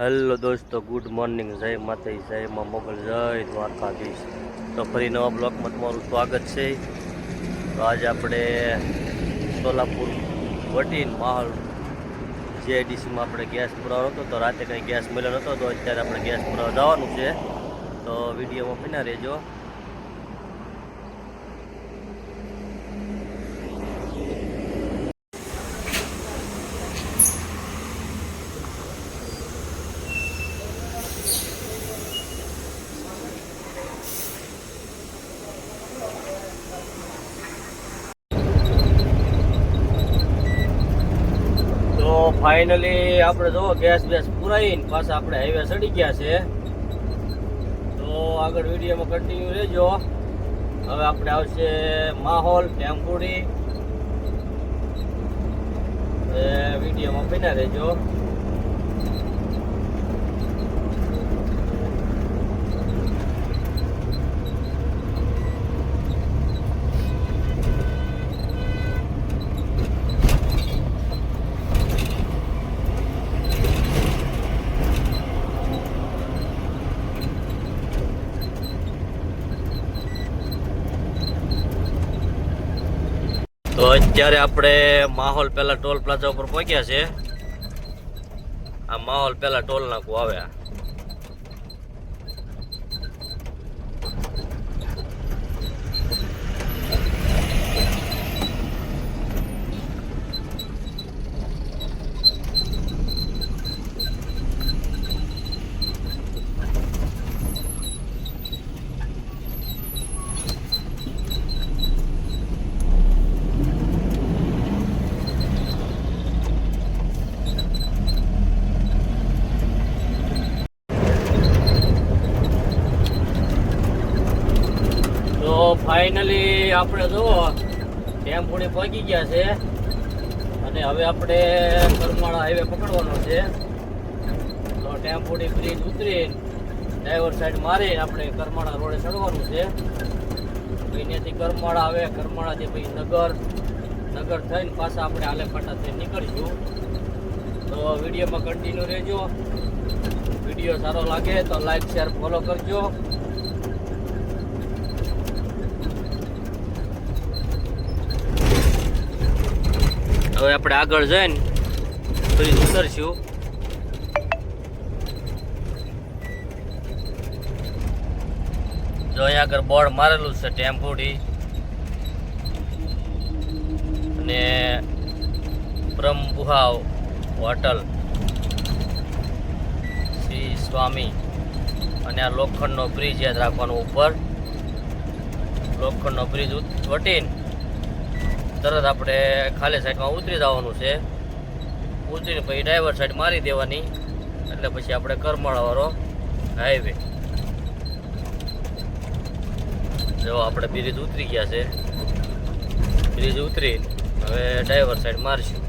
Hello દોસ્તો, good morning, જય માતાજી, જય માં મોગલ, જય દ્વારકાધીશ. તો ફરી નવા બ્લોકમાં તમારું સ્વાગત છે. તો આજે આપણે સોલાપુર વટીન માહોલ જીઆઈડીસીમાં આપણે ગેસ પુરાવાનો હતો. તો રાતે કંઈ ગેસ મળ્યો નહોતો, તો અત્યારે આપણે ગેસ પુરાવા જવાનું છે. તો વિડીયોમાં બના રહેજો તો ફાઇનલી આપણે જો ગેસ બેસ પુરાઈને પાછા આપણે હાઈવે ચડી ગયા છે. તો આગળ વિડીયોમાં કન્ટિન્યુ રહેજો. હવે આપણે આવશે માહોલ, ટેમ્પુડી. વિડીયોમાં બન્યા રહેજો તો અત્યારે આપણે માહોલ પહેલા ટોલ પ્લાઝા ઉપર પહોંચ્યા છે આ માહોલ પહેલા ટોલ નાકું આવે આ. તો ફાઇનલી આપણે જો ટેમ્પોડી પહોંચી ગયા છે. અને હવે આપણે કરમાળા હાઈવે પકડવાનો છે. તો ટેમ્પોડી બ્રિજ ઉતરી ડ્રાઈવર સાઈડ મારી આપણે કરમાળા રોડે ચડવાનું છે. અહીંયાથી કરમાળા આવે, કરમાળાથી પછી નગર નગર થઈને પાછા આપણે આલેફાટા થઈને નીકળીશું. તો વિડીયોમાં કન્ટિન્યુ રહેજો. વીડિયો સારો લાગે તો લાઈક શેર ફોલો કરજો. હવે આપણે આગળ જઈને ફરી ઉતરશું. જો અહીંયા આગળ બોર્ડ મારેલું છે ટેમ્પોડી. અને બ્રહ્મબુહાવ હોટલ. શ્રી સ્વામી. અને આ લોખંડનો બ્રિજ યાદ રાખવાનો ઉપર. લોખંડનો બ્રિજ વટીને. તરત આપણે ખાલી સાઈડમાં ઉતરી જવાનું છે. ઉતરીને પછી ડ્રાઈવર સાઈડ મારી દેવાની. એટલે પછી આપણે કરમાળાવાળો હાઈવે જો આપણે બ્રિજ ઉતરી ગયા છે. બ્રિજ ઉતરી હવે ડ્રાઈવર સાઈડ મારશું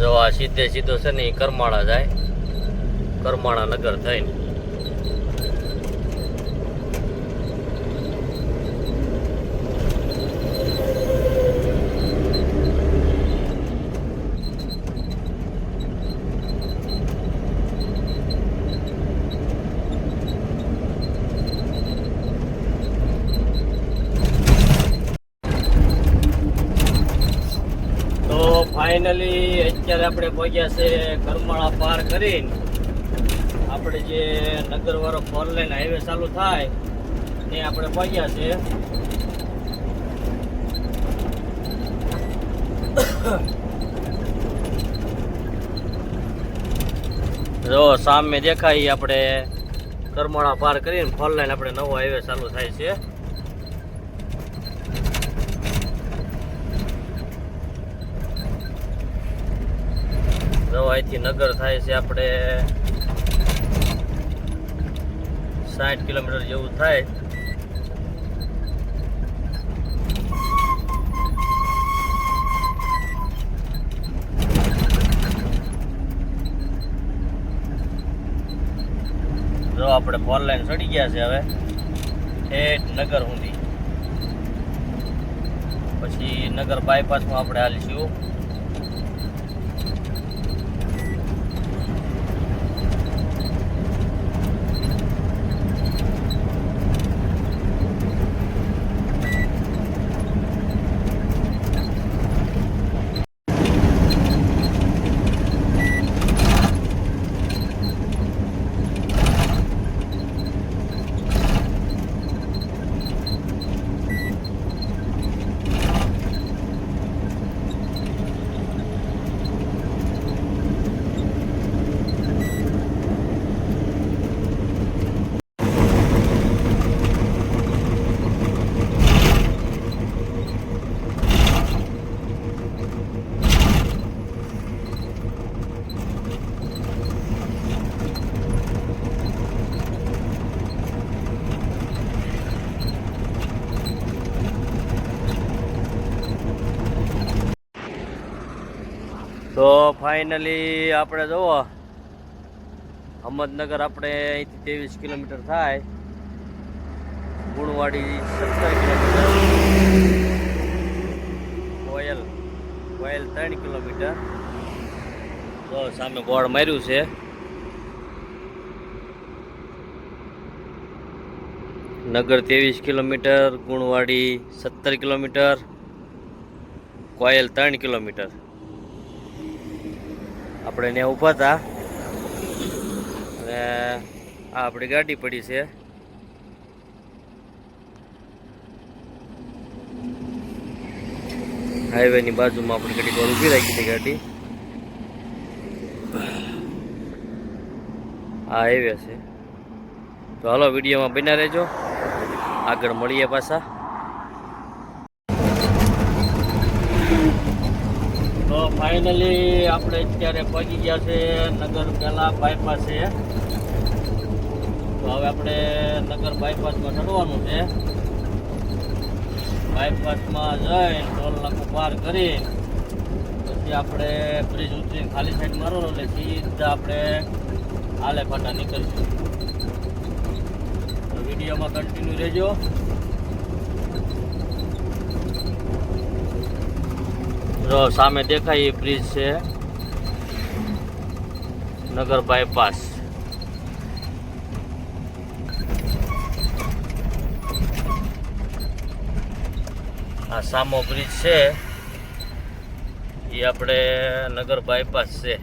જો આ સીધે સીધો છે ને કરમાળા જાય. કરમાળા નગર થઈને. તો ફાઇનલી અત્યારે આપણે પહોંચ્યા છે કરમાળા પાર કરીને. આપણે જે નગરવાળો ફોર લાઈન હાઈવે ચાલુ થાય, ત્યાં આપણે પહોંચ્યા છે. જો સામે દેખાય આપણે કરમાળા પાર કરીને ફોર લાઈન આપણે નવો હાઈવે ચાલુ થાય છે. નવાઈથી નગર થાય છે આપણે સાઠ કિલોમીટર જેવું થાય. જો આપણે ફોર લાઈન ચડી ગયા છે હવે ઠેઠ નગર સુધી. પછી નગર બાયપાસમાં આપણે હાલીશું. ફાઇનલી આપણે જુઓ અહમદનગર આપણે અહીંથી ત્રેવીસ કિલોમીટર થાય. ગુણવાડી સત્તર કિલોમીટર. કોયલ કોયલ ત્રણ કિલોમીટર. તો સામે ગોળ માર્યું છે. નગર ત્રેવીસ કિલોમીટર, ગુણવાડી સત્તર કિલોમીટર, કોયલ ત્રણ કિલોમીટર. આપણે ત્યાં ઊભા હતા. અને આ આપણી ગાડી પડી છે. હાઈવેની બાજુમાં આપણી ગાડી પર ઊભી રાખી હતી ગાડી. આ હાઈવે છે. તો હાલો વિડીયોમાં બન્યા રહેજો. આગળ મળીએ પાછા તો ફાઇનલી આપણે અત્યારે પહોંચી ગયા છે નગર પહેલા બાયપાસે તો હવે આપણે નગર બાયપાસમાં ચડવાનું છે. બાયપાસમાં જઈ ટોલ નાકો પાર કરી. પછી આપણે બ્રિજ ઉતરી ખાલી સાઈડ મારવાનો એટલે સીધા આપણે આલે ફાટા નીકળીશું વિડીયોમાં કન્ટિન્યુ રહેજો. જો સામે દેખાય એ બ્રિજ છે. નગર બાયપાસ આ સામો બ્રિજ છે. એ આપણે નગર બાયપાસ છે.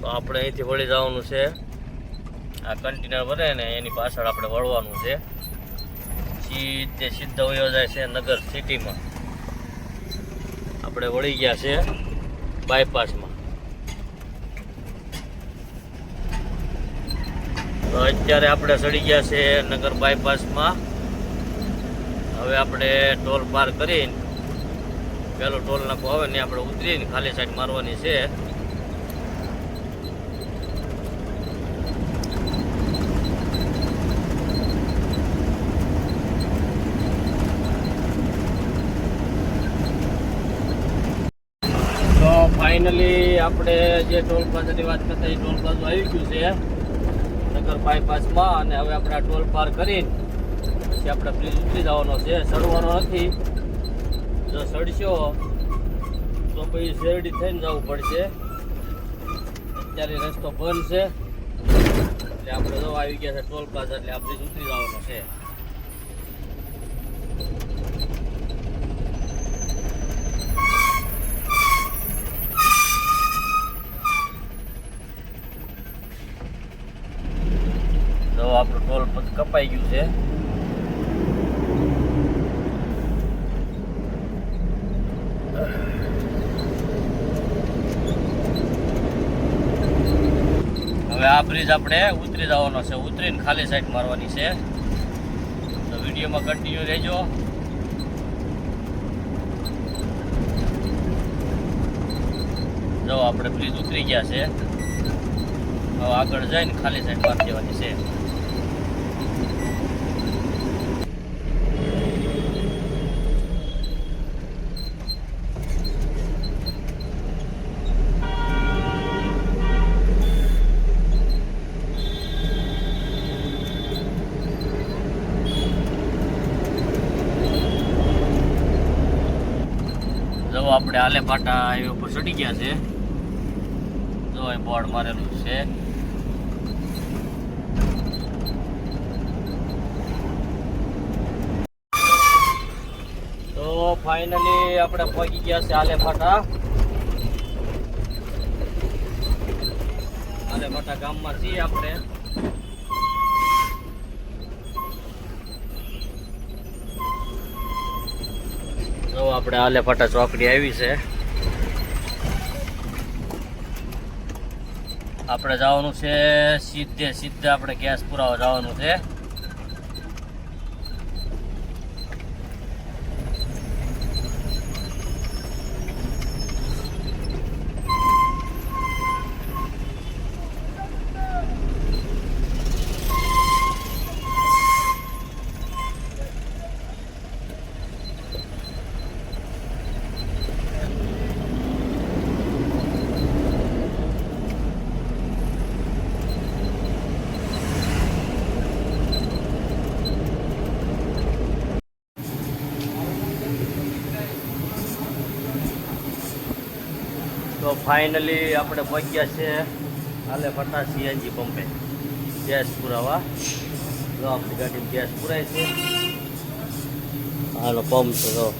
તો આપણે અહીંથી વળી જવાનું છે. આ કન્ટેનર ભરે ને એની પાછળ આપણે વળવાનું છે. સીધે સીધો વયો જાય છે નગર સિટીમાં આપણે વળી ગયા છે બાયપાસમાં તો અત્યારે આપણે ચડી ગયા છે નગર બાયપાસમાં હવે આપણે ટોલ પાર કરીને, પેલો ટોલ નાખો આવે ને આપણે ઉતરીને ખાલી સાઈડ મારવાની છે તો ફાઇનલી આપણે જે ટોલ પ્લાઝાની વાત કરતા એ ટોલ પ્લાઝો આવી ગયું છે, નગર બાયપાસમાં. અને હવે આપણે આ ટોલ પાર કરીને પછી આપણે બ્રિજ ઉતરી જવાનો છે. સડવાનો નથી. જો સડશો તો પછી શેરડી થઈને જવું પડશે. અત્યારે રસ્તો બંધ છે. એટલે આપણે જો આવી ગયા છે ટોલ પ્લાઝા, એટલે આ બ્રિજ ઉતરી જવાનો છે તો આપણું ટોલ પછી કપાઈ ગયું છે. હવે આ બ્રિજ આપણે ઉતરી જવાનો છે. ઉતરીને ખાલી સાઈડ મારવાની છે. તો વિડીયોમાં કન્ટિન્યુ રહેજો. જો આપણે બ્રિજ ઉતરી ગયા છે. હવે આગળ જઈને ખાલી સાઈડ મારી દેવાની છે. આલે પાટા હાઈવે ઉપર ચડી ગયા છે. જો એ બોર્ડ મારેલું છે. તો ફાઇનલી આપણે પહોંચી ગયા છે આલે ફાટા આલે ફાટા ગામમાં છીએ આપણે. જો આપણે આલેફાટા ચોકડી આવી છે. આપણે જવાનું છે સીધે સીધે આપણે ગેસ પુરાવા જવાનું છે તો ફાઇનલી આપણે પહોંચ્યા છે. હાલે ફરતા સીએનજી પંપે. ગેસ પુરાવા. જો આપણી ગાડીમાં ગેસ પુરાય છે. હાલો, પંપ છે, જો.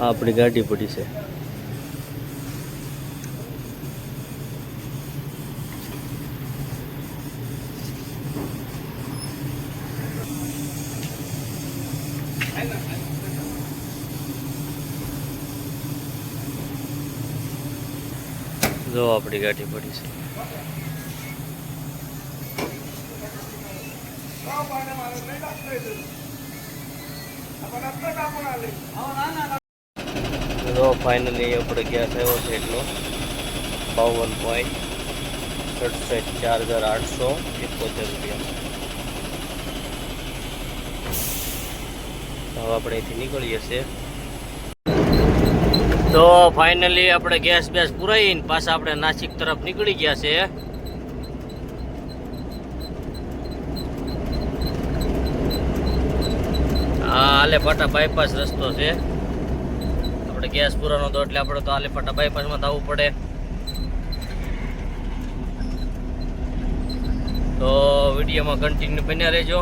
આપણી ગાડી પડી છે. જો આપણી ગાડી પડી છે. જો ફાઇનલી આપણે ગેસ આવ્યો છે એટલો. બાવન પોઈન્ટ સડસઠ ચાર હજાર આઠસો એકોતેર રૂપિયા. હવે આપણે અહીંથી નીકળીએ છીએ. તો ફાઇનલી આપણે ગેસ બેસ પુરાઈને પાછા આપણે નાસિક તરફ નીકળી ગયા છે. આ આલેપાટા બાયપાસ રસ્તો છે. આપણે ગેસ પૂરાનો હતો એટલે આપણે તો આલેપાટા બાયપાસમાં થવું પડે. તો વિડીયોમાં કન્ટિન્યુ બન્યા રહેજો.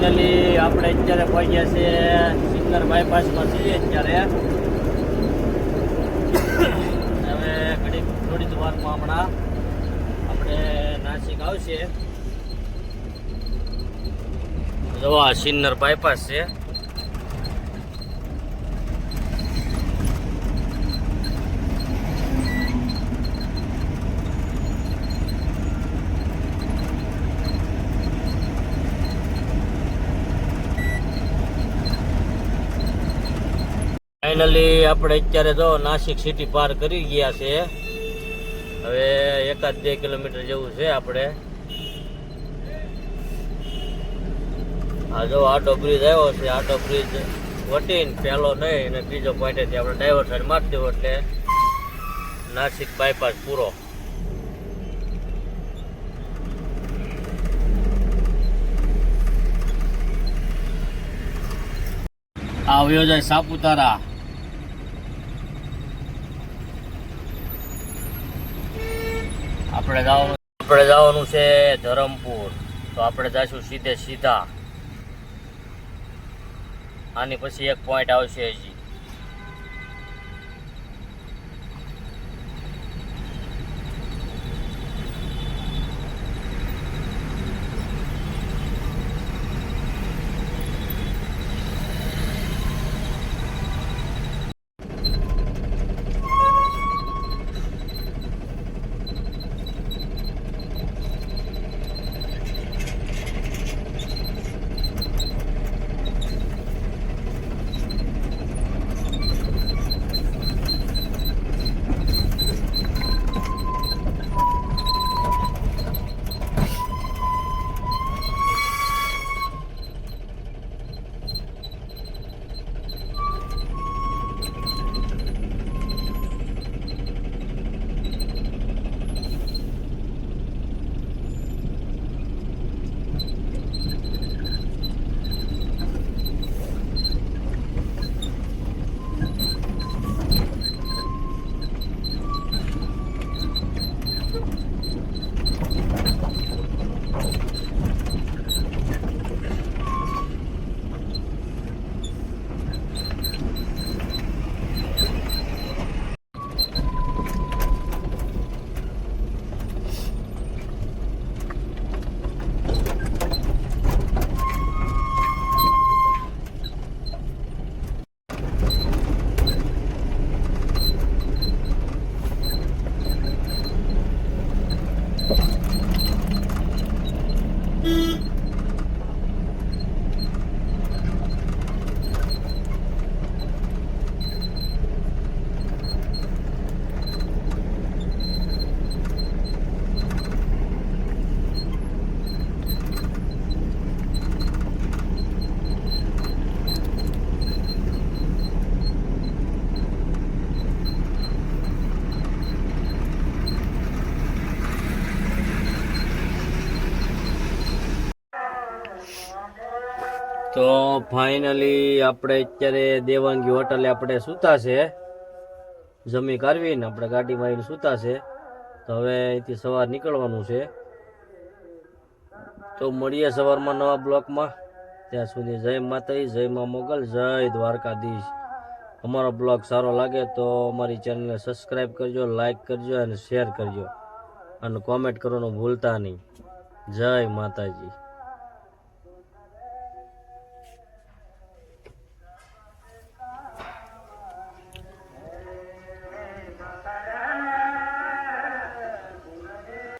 ફાઇનલી આપણે અત્યારે પહોંચ્યા છે સિંગર બાયપાસમાં છીએ અત્યારે. હવે ઘડી થોડી વારમાં હમણાં આપણે નાસિક આવશે. જો આ સિન્નર બાયપાસ છે. ફાઇનલી આપણે અત્યારે જો નાસિક સિટી પાર કરી ગયા છે. હવે એકાદ બે કિલોમીટર જેવું છે આપણે. આ જો આટો બ્રિજ આવ્યો છે આટો બ્રિજ વટીને, પહેલો નહીં, અને બીજો પોઈન્ટેથી આપણે ડાયવર્સન મારી દેવો એટલે નાસિક બાયપાસ પૂરો. આવ્યો જાય સાપુતારા. આપણે જવાનું આપણે જવાનું છે ધરમપુર. તો આપણે જઈશું સીધે સીધા. આની પછી એક પોઈન્ટ આવશે હજી. ફાઇનલી આપણે અત્યારે દેવાંગી હોટલે આપણે સૂતા છે. જમી કાઢવીને આપણે ગાડીમાં આવીને સૂતા છે. તો હવે અહીંથી સવાર નીકળવાનું છે. તો મળીએ સવારમાં નવા બ્લોકમાં. ત્યાં સુધી જય માતાજી, જય મા મોગલ, જય દ્વારકાધીશ. અમારો બ્લોગ સારો લાગે તો અમારી ચેનલને સબસ્ક્રાઈબ કરજો લાઈક કરજો અને શેર કરજો. અને કોમેન્ટ કરવાનું ભૂલતા નહીં. જય માતાજી.